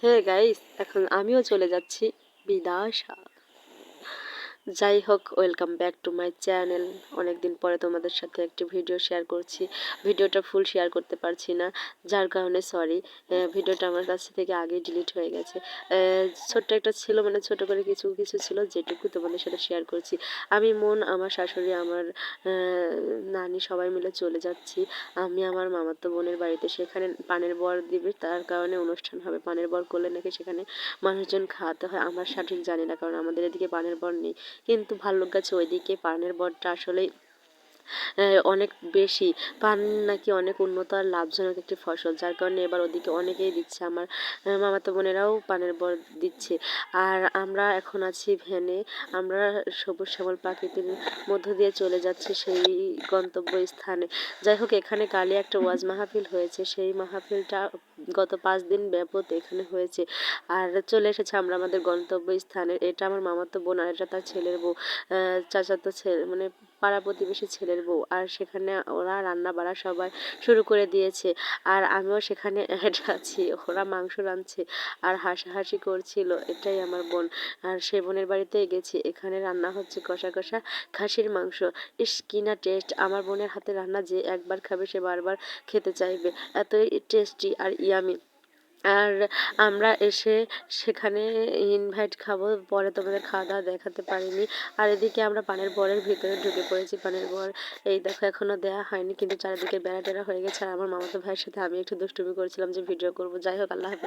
Hey guys এখন আমিও চলে যাচ্ছি। বিদাশা যাই হোক welcome back to my channel অনেকদিন পরে তোমাদের সাথে একটি ভিডিও শেয়ার করছি। ভিডিওটা ফুল শেয়ার করতে পারছি না, যার কারণে সরি ভিডিওটা আমার কাছ থেকে আগেই ডিলিট হয়ে গেছে। ছোট্ট একটা ছিল মানে ছোট করে কিছু কিছু ছিল, যেটুকু তোমাদের সাথে শেয়ার করছি। আমি, মন, আমার শাশুড়ি, আমার নানি সবাই মিলে চলে যাচ্ছি। আমি, আমার মামাতো বোনের বাড়িতে। সেখানে পানের বর দিবে, তার কারণে অনুষ্ঠান হবে। পানের বর করলে নাকি সেখানে মানুষজন খাওয়াতে হয়, আমার সঠিক জানি না, কারণ আমাদের এদিকে পানের বর নেই। কিন্তু ভাল্লুক গাছে ওইদিকে পানের বটটা আসলেই আহ, অনেক বেশি পান নাকি অনেক উন্নত আর লাভজনক একটি ফসল। যার কারণে এবার ওদিকে অনেকেই দিচ্ছে। আমার মামাতো বোনেরাও পানের বর দিচ্ছে। আর আমরা এখন আছি ভ্যানে। আমরা সবুজ শ্যামল প্রাকৃতির মধ্য দিয়ে চলে যাচ্ছি সেই গন্তব্য স্থানে যাই হোক, এখানে কালে একটা ওয়াজ মাহফিল হয়েছে। সেই মাহফিলটা গত পাঁচ দিন ব্যাপত এখানে হয়েছে। আর চলে এসেছে আমরা আমাদের গন্তব্য স্থানে এটা আমার মামাতো বোন আর এটা তার ছেলের বউ। চাচাতো ছেলে মানে পাড়া প্রতিবেশী ছেলের বউ। আর সেখানে ওরা রান্না বাড়া সবাই শুরু করে দিয়েছে। আর আমিও সেখানে অ্যাড আছি। ওরা মাংস রাঁধছে আর হাসাহাসি করছিল। এটাই আমার বোন। আর সে বোনের বাড়িতেই গেছি। এখানে রান্না হচ্ছে কষা কষা খাসির মাংস। ইস কিনা টেস্ট আমার বোনের হাতে রান্না যে একবার খাবে সে বারবার খেতে চাইবে। এতই টেস্টি আর ইয়ামি আর আমরা এসে সেখানে ইনভাইট খাব। পরে তোমাদের খাওয়া দাওয়া দেখাতে পারিনি। আর এদিকে আমরা পানের বরের ভিতরে ঢুকে পড়েছি। পানের বর, এই দেখো এখনও দেওয়া হয়নি, কিন্তু চারিদিকে বেড়া টেরা হয়ে গেছে। আর আমার মামাতো ভাইয়ের সাথে আমি একটু দুষ্টুমি করেছিলাম যে ভিডিও করব। যাই হোক, আল্লাহ হাফেজ।